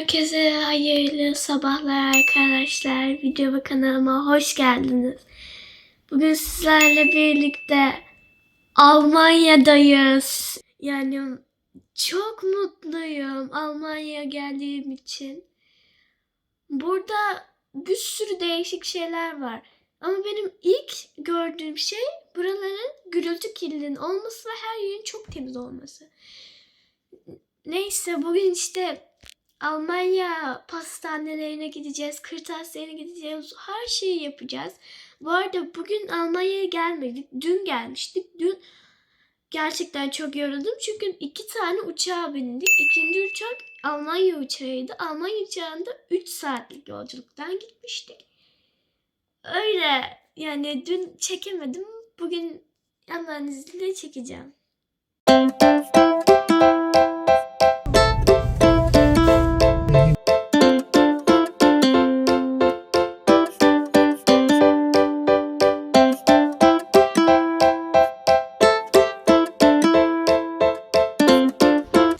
Herkese hayırlı sabahlar arkadaşlar. Video ve kanalıma hoş geldiniz. Bugün sizlerle birlikte Almanya'dayız. Yani çok mutluyum Almanya'ya geldiğim için. Burada bir sürü değişik şeyler var. Ama benim ilk gördüğüm şey buraların gürültü kirliliğinin olması ve her yerin çok temiz olması. Neyse bugün işte Almanya pastanelerine gideceğiz, kırtasiyelerine gideceğiz, her şeyi yapacağız. Bu arada bugün Almanya'ya gelmedik, dün gelmiştik. Dün gerçekten çok yoruldum çünkü iki tane uçağa bindik. İkinci uçak Almanya uçağıydı. Almanya uçağında 3 saatlik yolculuktan gitmiştik. Öyle yani dün çekemedim. Bugün Allah'ın izniyle çekeceğim.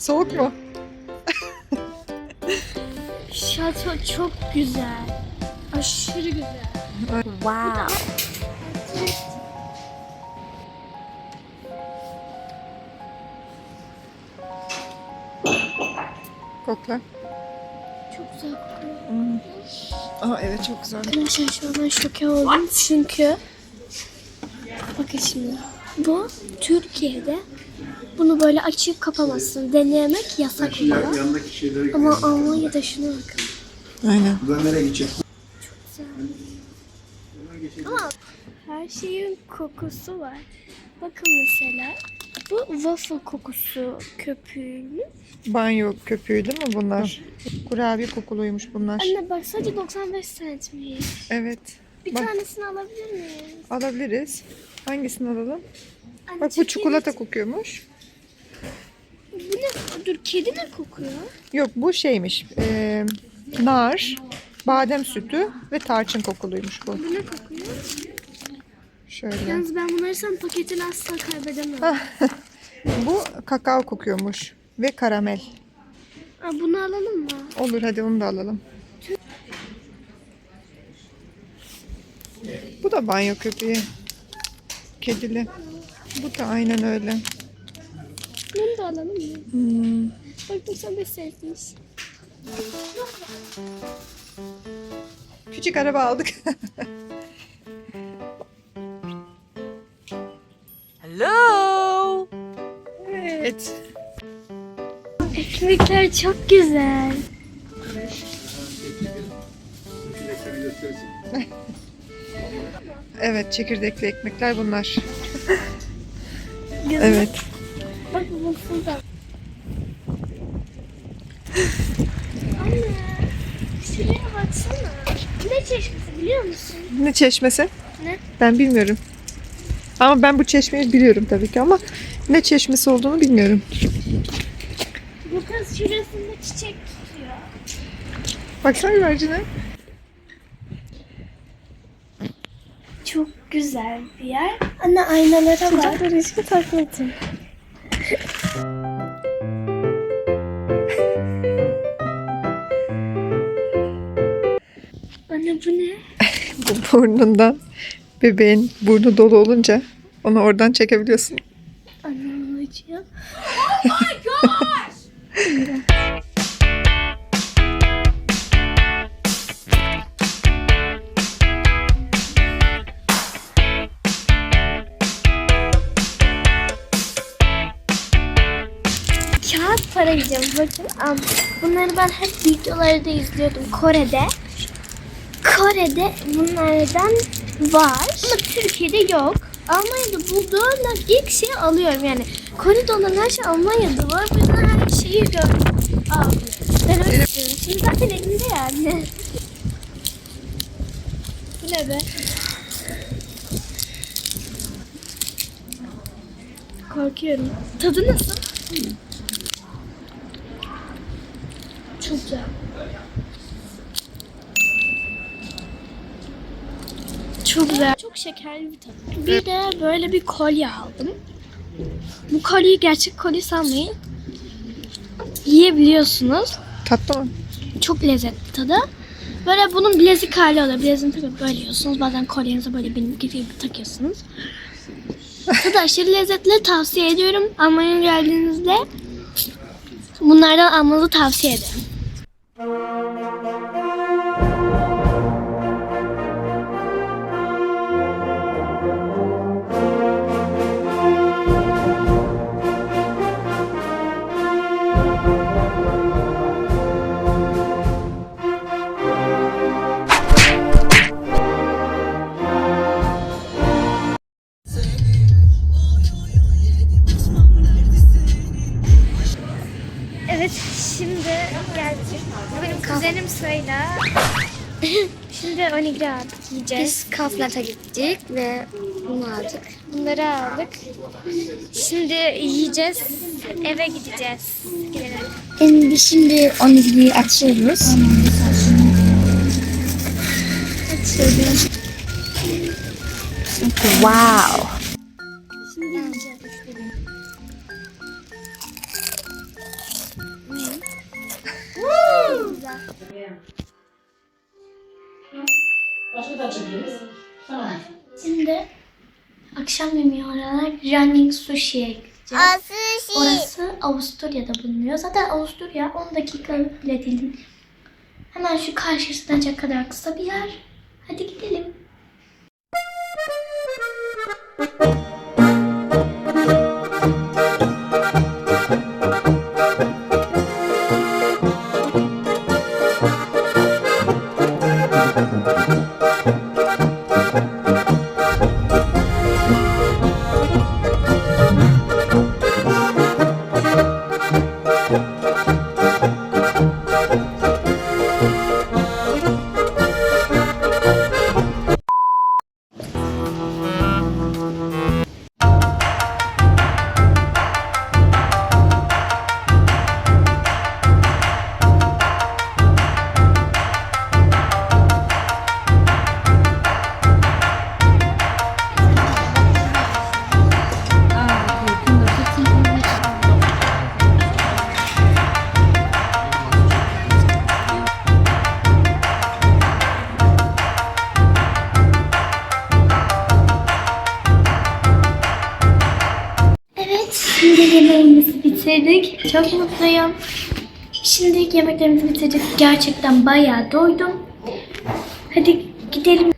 Soğuk mu? Şato çok güzel. Aşırı güzel. Wow. Kokla. Çok güzel kokuyor. Hmm. Aa evet çok güzel. Arkadaşlar şu an ben şoke oldum çünkü bakın şimdi bu Türkiye'de bunu böyle açıp kapamazsın. Deneyemek yasak Ya- oluyor. Yanındaki şeyleri Ama Almanya'da şuna bakın. Aynen. Buradan nereye gidecek? Ama her şeyin kokusu var. Bakın mesela bu waffle kokusu köpüğünün. Banyo köpüğü değil mi bunlar? Kurabiye kokuluymuş bunlar. Anne bak sadece 95 centmiş. Evet. Bir Bak. tanesini alabilir miyiz? Alabiliriz. Hangisini alalım? Anne, Bak bu çikolata kokuyormuş. Bu ne? Dur kedi ne kokuyor? Yok bu şeymiş. eee, nar, badem sütü ve tarçın kokuluymuş bu. Bu ne kokuyor? Şöyle. Yalnız ben bunları sen paketini asla kaybedemem. Bu kakao kokuyormuş ve karamel. Aa, bunu alalım mı? Olur hadi onu da alalım. Bu da banyo köpeği. Kedili. Bu da aynen öyle. Bunu da alalım mı? Hmm. Bak 95 centmiş. Küçük araba aldık. Hello. evet. Ekmekler çok güzel. Evet çekirdekli ekmekler bunlar. Güzel. Evet. Bak bu mutluda. Anne. Şuraya baksana. Ne çeşmesi biliyor musun? Ne çeşmesi? Ne? Ben bilmiyorum. Ama ben bu çeşmeyi biliyorum tabii ki ama ne çeşmesi olduğunu bilmiyorum. Bu kız şurasında çiçek tutuyor. Baksana güvercine. Çok güzel bir yer. Anne aynalara bak. Çocuklar hiçbir taklatın. Anne bu ne? Bu burnundan bebeğin burnu dolu olunca onu oradan çekebiliyorsun. Anne acıyor. Kağıt para yiyeceğim. Bakın bunları ben hep videolarda izliyordum Kore'de. Kore'de bunlardan var ama Türkiye'de yok. Almanya'da bulduğumda ilk şeyi alıyorum yani. Kore'de olan her şey Almanya'da var. Bu yüzden her şeyi gördüm. Al. Ben öyle istiyorum. Şimdi zaten elimde yani. Bu ne be? Korkuyorum. Tadı nasıl? Çok Çok güzel. Çok şekerli bir tadı. Bir de böyle bir kolye aldım. Bu kolyeyi gerçek kolye sanmayın. Yiyebiliyorsunuz. Tatlı mı? Çok lezzetli tadı. Böyle bunun bilezik hali oluyor. Bileziğini takıp böyle yiyorsunuz. Bazen kolyenize böyle benim gibi takıyorsunuz. Tadı aşırı lezzetli. Tavsiye ediyorum. Almanya'ya geldiğinizde bunlardan almanızı tavsiye ederim. Şimdi geldik. Bu benim kuzenim Sayla. şimdi onigiri aldık, yiyeceğiz. Biz Kaufland'a gittik ve bunu aldık. Bunları aldık. Şimdi yiyeceğiz, eve gideceğiz. Gidelim. Şimdi, şimdi onigiri açıyoruz. Wow. Şimdi akşam yemeği olarak Running Sushi'ye gideceğiz. Orası Avusturya'da bulunuyor. Zaten Avusturya 10 dakikalık bile değil. Hemen şu karşısına kadar kısa bir yer. Hadi gidelim. Çok mutluyum. Şimdi yemeklerimizi bitirdik. Gerçekten bayağı doydum. Hadi gidelim.